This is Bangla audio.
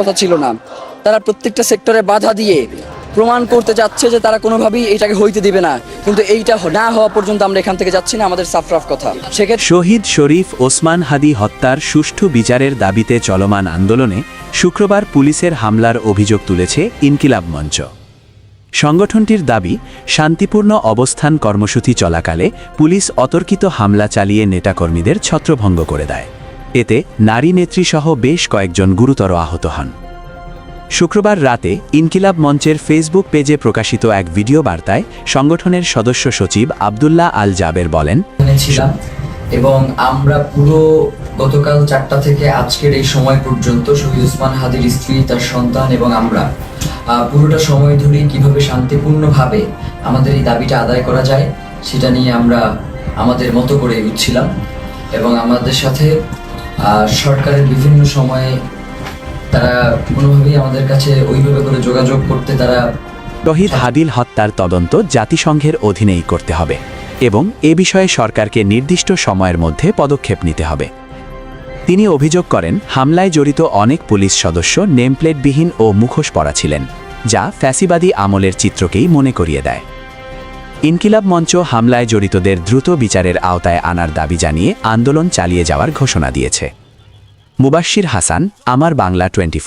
কথা ছিল না। তারা প্রত্যেকটা সেক্টরে বাধা দিয়ে প্রমাণ করতে যাচ্ছে যে তারা কোনোভাবেই এটাকে হইতে দিবে না। কিন্তু এইটা না হওয়া পর্যন্ত আমরা এখান থেকে যাচ্ছি না, আমাদের সাফরাফ কথা। সেক্ষেত্রে শহীদ শরীফ ওসমান হাদি হত্যার সুষ্ঠু বিচারের দাবিতে চলমান আন্দোলনে শুক্রবার পুলিশের হামলার অভিযোগ তুলেছে ইনকিলাব মঞ্চ। সংগঠনটির দাবি, শান্তিপূর্ণ অবস্থান কর্মসূচি চলাকালে পুলিশ অতর্কিত হামলা চালিয়ে নেতাকর্মীদের ছত্রভঙ্গ করে দেয়। এতে নারী নেত্রীসহ বেশ কয়েকজন গুরুতর আহত হন। শুক্রবার রাতে ইনকিলাব মঞ্চের ফেসবুক পেজে প্রকাশিত এক ভিডিও বার্তায় সংগঠনের সদস্য সচিব আবদুল্লাহ আল জাবের বলেন এবং আমরা পুরো গতকাল চারটা থেকে আজকের এই সময় পর্যন্ত শহীদ উসমান হাদির স্ত্রী, তার সন্তান এবং আমরা পুরোটা সময় ধরে কীভাবে শান্তিপূর্ণভাবে আমাদের এই দাবিটা আদায় করা যায়, সেটা নিয়ে আমরা আমাদের মতো করে এগুচ্ছিলাম এবং আমাদের সাথে সরকারের বিভিন্ন সময়ে তারা কোনোভাবেই আমাদের কাছে ওইভাবে করে যোগাযোগ করতে তারা শহীদ হাদিল হত্যার তদন্ত জাতিসংঘের অধীনেই করতে হবে এবং এ বিষয়ে সরকারকে নির্দিষ্ট সময়ের মধ্যে পদক্ষেপ নিতে হবে। তিনি অভিযোগ করেন, হামলায় জড়িত অনেক পুলিশ সদস্য নেমপ্লেটবিহীন ও মুখোশ পরা ছিলেন, যা ফ্যাসিবাদী আমলের চিত্রকেই মনে করিয়ে দেয়। ইনকিলাব মঞ্চ হামলায় জড়িতদের দ্রুত বিচারের আওতায় আনার দাবি জানিয়ে আন্দোলন চালিয়ে যাওয়ার ঘোষণা দিয়েছে। মুবাশির হাসান, আমার বাংলা টোয়েন্টি